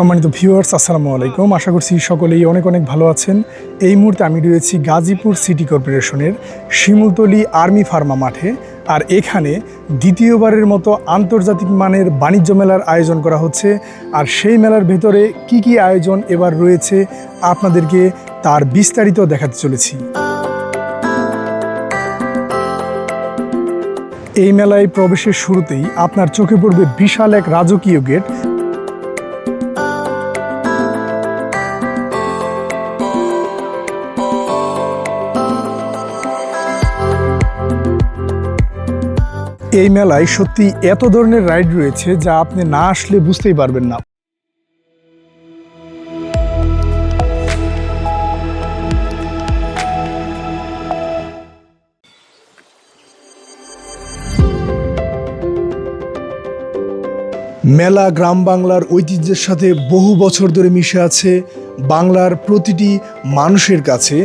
সম্মানিত ভিউয়ার্স আসসালামু আলাইকুম। আশা করছি সকলেই অনেক অনেক ভালো আছেন। এই মুহূর্তে আমি রয়েছি গাজীপুর সিটি কর্পোরেশনের শিমুলতলি আর্মি ফার্মা মাঠে। আর এখানে দ্বিতীয়বারের মতো আন্তর্জাতিক মানের বাণিজ্য মেলার আয়োজন করা হচ্ছে। আর সেই মেলার ভেতরে কি কি আয়োজন এবার রয়েছে আপনাদেরকে তার বিস্তারিত দেখাতে চলেছি। এই মেলায় প্রবেশের শুরুতেই আপনার চোখে পড়বে বিশাল এক রাজকীয় গেট। এই মেলায় সত্যি এত ধরনের রাইড রয়েছে যা আপনি না আসলে বুঝতেই পারবেন না। মেলা গ্রাম বাংলার ঐতিহ্যের সাথে বহু বছর ধরে মিশে আছে বাংলার প্রতিটি মানুষের কাছে।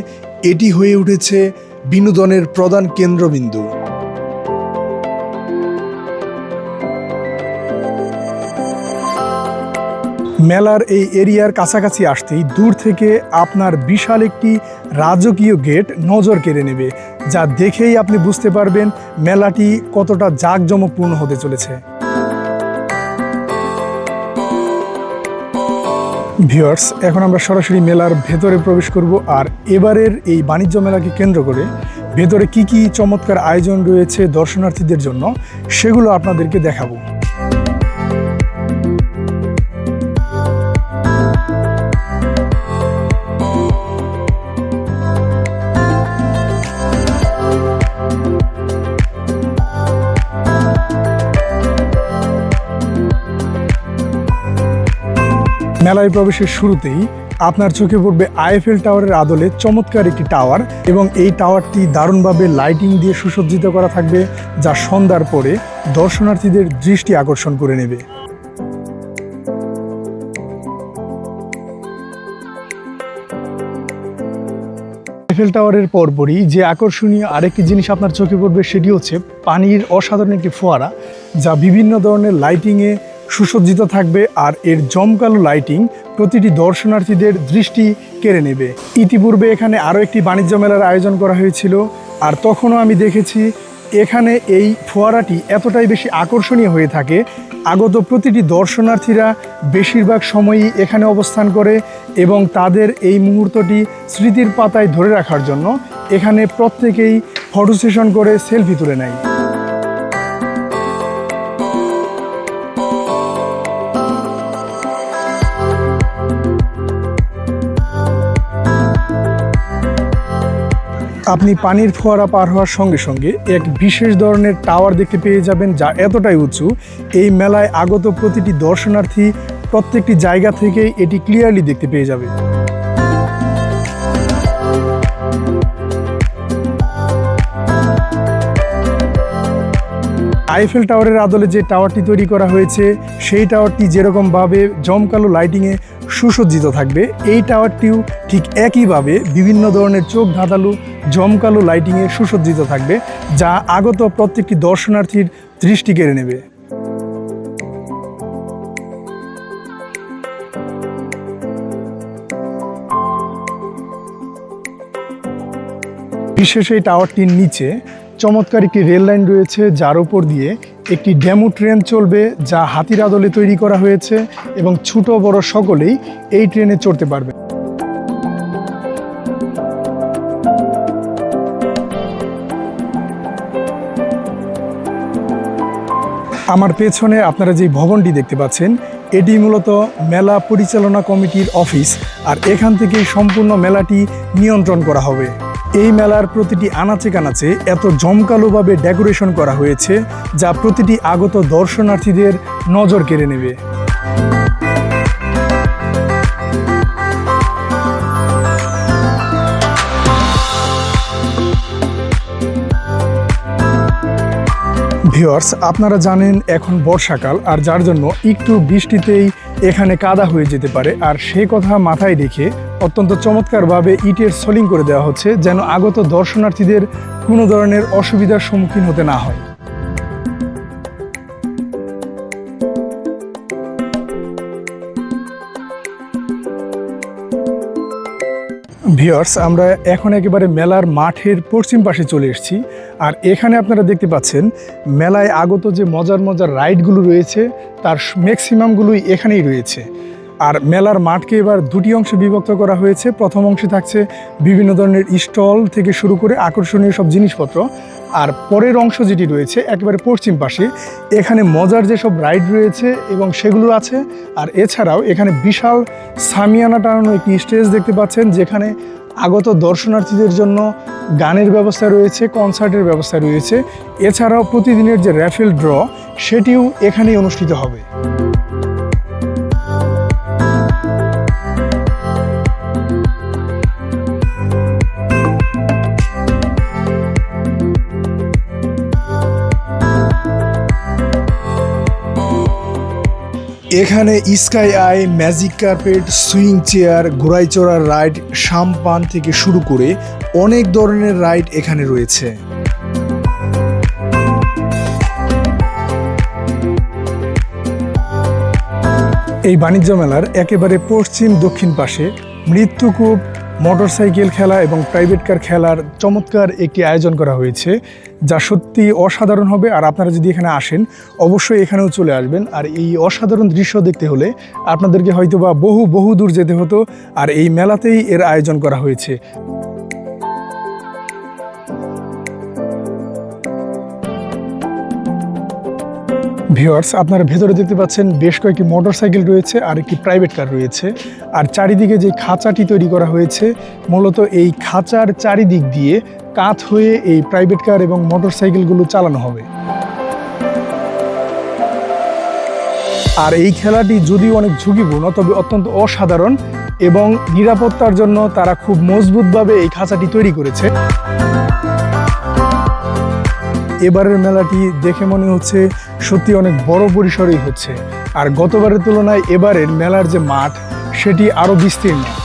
এটি হয়ে উঠেছে বিনোদনের প্রধান কেন্দ্রবিন্দু। মেলার এই এরিয়ার কাছাকাছি আসতেই দূর থেকে আপনার বিশাল একটি রাজকীয় গেট নজর কেড়ে নেবে, যা দেখেই আপনি বুঝতে পারবেন মেলাটি কতটা জাঁকজমকপূর্ণ হতে চলেছে। ভিউয়ার্স, এখন আমরা সরাসরি মেলার ভেতরে প্রবেশ করব, আর এবারের এই বাণিজ্য মেলাকে কেন্দ্র করে ভেতরে কি কি চমৎকার আয়োজন রয়েছে দর্শনার্থীদের জন্য, সেগুলো আপনাদেরকে দেখাবো। মেলায় প্রবেশের শুরুতেই আপনার চোখে পড়বে আইএফএল টাওয়ারের আদলে চমৎকার একটি টাওয়ার এবং এই টাওয়ারটি দারুণভাবে লাইটিং দিয়ে সুসজ্জিত করা থাকবে, যা সন্ধ্যার পরে দর্শনার্থীদের দৃষ্টি আকর্ষণ করে নেবে। আইফেল টাওয়ারের পরপরই যে আকর্ষণীয় আরেকটি জিনিস আপনার চোখে পড়বে, সেটি হচ্ছে পানির অসাধারণ একটি ফোয়ারা, যা বিভিন্ন ধরনের লাইটিংয়ে সুসজ্জিত থাকবে আর এর জমকালো লাইটিং প্রতিটি দর্শনার্থীদের দৃষ্টি কেড়ে নেবে। ইতিপূর্বে এখানে আরও একটি বাণিজ্য মেলার আয়োজন করা হয়েছিল, আর তখনও আমি দেখেছি এখানে এই ফোয়ারাটি এতটাই বেশি আকর্ষণীয় হয়ে থাকে, আগত প্রতিটি দর্শনার্থীরা বেশিরভাগ সময়ই এখানে অবস্থান করে এবং তাদের এই মুহূর্তটি স্মৃতির পাতায় ধরে রাখার জন্য এখানে প্রত্যেকেই ফটো সেশন করে সেলফি তুলে নেয়। আপনি পানির ফোয়ারা পার হওয়ার সঙ্গে সঙ্গে এক বিশেষ ধরনের টাওয়ার দেখতে পেয়ে যাবেন যা এতটাই উঁচু। এই মেলায় আগত প্রতিটি দর্শনার্থী প্রত্যেকটি জায়গা থেকেই এটি ক্লিয়ারলি দেখতে পেয়ে যাবে। আইফেল টাওয়ারের আদলে যে টাওয়ারটি তৈরি করা হয়েছে, সেই টাওয়ারটি যেরকমভাবে জমকালো লাইটিংয়ে সুসজ্জিত থাকবে, এই টাওয়ারটিও ঠিক একইভাবে বিভিন্ন ধরনের চোখ ধাঁধালু জমকালো লাইটিংয়ে সুসজ্জিত থাকবে, যা আগত প্রত্যেকটি দর্শনার্থীর দৃষ্টি কেড়ে নেবে। বিশেষ এই টাওয়ারটির নিচে চমৎকার একটি রেল লাইন রয়েছে, যার উপর দিয়ে একটি ডেমো ট্রেন চলবে, যা হাতির আদলে তৈরি করা হয়েছে এবং ছোট বড় সকলেই এই ট্রেনে চড়তে পারবে। আমার পেছনে আপনারা যে ভবনটি দেখতে পাচ্ছেন, এটি মূলত মেলা পরিচালনা কমিটির অফিস আর এখান থেকে সম্পূর্ণ মেলাটি নিয়ন্ত্রণ করা হবে। এই মেলার প্রতিটি আনাচে কানাচে এত জমকালোভাবে ডেকোরেশন করা হয়েছে যা প্রতিটি আগত দর্শনার্থীদের নজর কেড়ে নেবে। ভিওয়ার্স আপনারা জানেন এখন বর্ষাকাল আর যার জন্য একটু বৃষ্টিতেই এখানে কাদা হয়ে যেতে পারে। আর সে কথা মাথায় রেখে অত্যন্ত চমৎকারভাবে ইটের সোলিং করে দেওয়া হচ্ছে যেন আগত দর্শনার্থীদের কোনো ধরনের অসুবিধার সম্মুখীন হতে না হয়। ভিওর্স আমরা এখন একেবারে মেলার মাঠের পশ্চিম পাশে চলে এসেছি। আর এখানে আপনারা দেখতে পাচ্ছেন, মেলায় আগত যে মজার মজার রাইডগুলো রয়েছে, তার ম্যাক্সিমামগুলোই এখানেই রয়েছে। আর মেলার মাঠকে এবার দুটি অংশে বিভক্ত করা হয়েছে। প্রথম অংশে থাকছে বিভিন্ন ধরনের স্টল থেকে শুরু করে আকর্ষণীয় সব জিনিসপত্র। আর পরের অংশ যেটি রয়েছে, একেবারে পশ্চিম পাশে, এখানে মজার যেসব রাইড রয়েছে এবং সেগুলো আছে। আর এছাড়াও এখানে বিশাল সামিয়ানা টানানো একটি স্টেজ দেখতে পাচ্ছেন, যেখানে আগত দর্শনার্থীদের জন্য গানের ব্যবস্থা রয়েছে, কনসার্টের ব্যবস্থা রয়েছে। এছাড়াও প্রতিদিনের যে র্যাফেল ড্র সেটিও এখানেই অনুষ্ঠিত হবে। এখানে sky eye, magic carpet, swing chair ঘোড়াই চড়ার রাইড সাম্পান থেকে শুরু করে অনেক ধরনের রাইড এখানে রয়েছে। এই বাণিজ্য মেলার একেবারে পশ্চিম দক্ষিণ পাশে মৃত্যুকূপ মোটরসাইকেল খেলা এবং প্রাইভেট কার খেলার চমৎকার একটি আয়োজন করা হয়েছে, যা সত্যি অসাধারণ হবে। আর আপনারা যদি এখানে আসেন, অবশ্যই এখানেও চলে আসবেন। আর এই অসাধারণ দৃশ্য দেখতে হলে আপনাদেরকে হয়তো বা বহু বহু দূর যেতে হতো। আর এই মেলাতেই এর আয়োজন করা হয়েছে। ভিওয়ার্স আপনারা ভেতরে দেখতে পাচ্ছেন বেশ কয়েকটি মোটরসাইকেল রয়েছে আর একটি প্রাইভেট কার রয়েছে। আর চারিদিকে যে খাঁচাটি তৈরি করা হয়েছে, মূলত এই খাঁচার চারিদিক দিয়ে কাত হয়ে এই প্রাইভেট কার এবং মোটরসাইকেলগুলো চালানো হবে। আর এই খেলাটি যদিও অনেক ঝুঁকিপূর্ণ, তবে অত্যন্ত অসাধারণ এবং নিরাপত্তার জন্য তারা খুব মজবুতভাবে এই খাঁচাটি তৈরি করেছে। এবারের মেলাটি দেখে মনে হচ্ছে সত্যি অনেক বড় পরিসরেই হচ্ছে। আর গতবারের তুলনায় এবারের মেলার যে মাঠ, সেটি আরও বিস্তীর্ণ।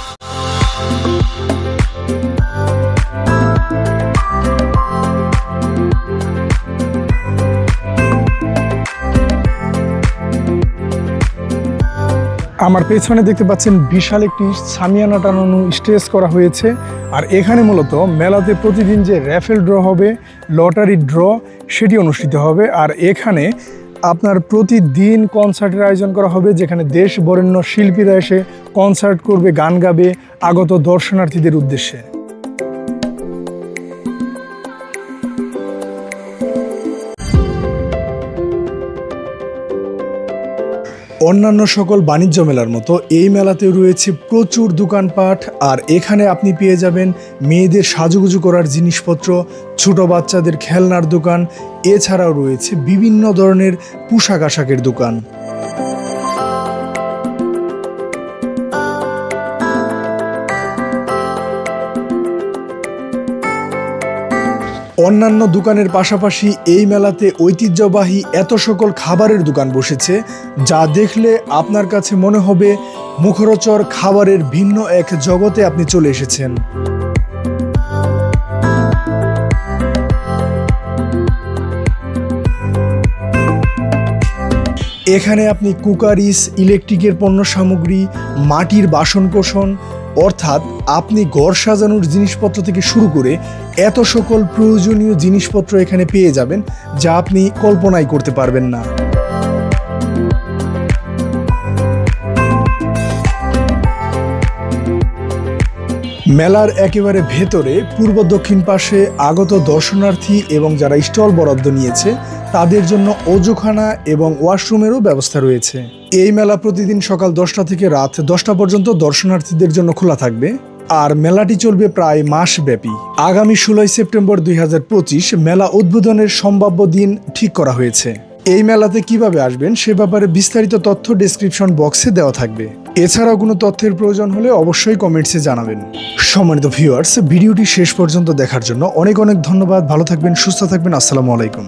আমার পেছনে দেখতে পাচ্ছেন বিশাল একটি সামিয়ানা টানানো স্টেজ করা হয়েছে। আর এখানে মূলত মেলাতে প্রতিদিন যে র্যাফেল ড্র হবে, লটারি ড্র, সেটি অনুষ্ঠিত হবে। আর এখানে আপনার প্রতিদিন কনসার্টের আয়োজন করা হবে, যেখানে দেশ বরেণ্য শিল্পীরা এসে কনসার্ট করবে, গান গাবে আগত দর্শনার্থীদের উদ্দেশ্যে। অন্যান্য সকল বাণিজ্য মেলার মতো এই মেলাতে রয়েছে প্রচুর দোকানপাট, আর এখানে আপনি পেয়ে যাবেন মেয়েদের সাজুগুজু করার জিনিসপত্র, ছোট বাচ্চাদের খেলনার দোকান, এছাড়াও রয়েছে বিভিন্ন ধরনের পোশাক আশাকের দোকান। অন্যান্য দোকানের পাশাপাশি এই মেলাতে ঐতিহ্যবাহী এত সকল খাবারের দোকান বসেছে, যা দেখলে আপনার কাছে মনে হবে মুখরোচর খাবারের ভিন্ন এক জগতে আপনি চলে এসেছেন। এখানে আপনি কুকারিস, ইলেকট্রিকের পণ্য সামগ্রী, মাটির বাসনকোসন, অর্থাৎ আপনি ঘর সাজানোর জিনিসপত্র থেকে শুরু করে এত সকল প্রয়োজনীয় জিনিসপত্র এখানে পেয়ে যাবেন, যা আপনি কল্পনাই করতে পারবেন না। মেলার একেবারে ভেতরে, পূর্ব দক্ষিণ পাশে আগত দর্শনার্থী এবং যারা স্টল বরাদ্দ নিয়েছে, তাদের জন্য অজুখানা এবং ওয়াশরুমেরও ব্যবস্থা রয়েছে। এই মেলা প্রতিদিন সকাল দশটা থেকে রাত দশটা পর্যন্ত দর্শনার্থীদের জন্য খোলা থাকবে। আর মেলাটি চলবে প্রায় মাস ব্যাপী আগামী ষোলোই সেপ্টেম্বর দুই হাজার পঁচিশ মেলা উদ্বোধনের সম্ভাব্য দিন ঠিক করা হয়েছে। এই মেলাতে কীভাবে আসবেন সে ব্যাপারে বিস্তারিত তথ্য ডেসক্রিপশন বক্সে দেওয়া থাকবে। এছাড়াও কোনো তথ্যের প্রয়োজন হলে অবশ্যই কমেন্টসে জানাবেন। সম্মানিত ভিউয়ার্স ভিডিওটি শেষ পর্যন্ত দেখার জন্য অনেক অনেক ধন্যবাদ। ভালো থাকবেন, সুস্থ থাকবেন। আসসালামু আলাইকুম।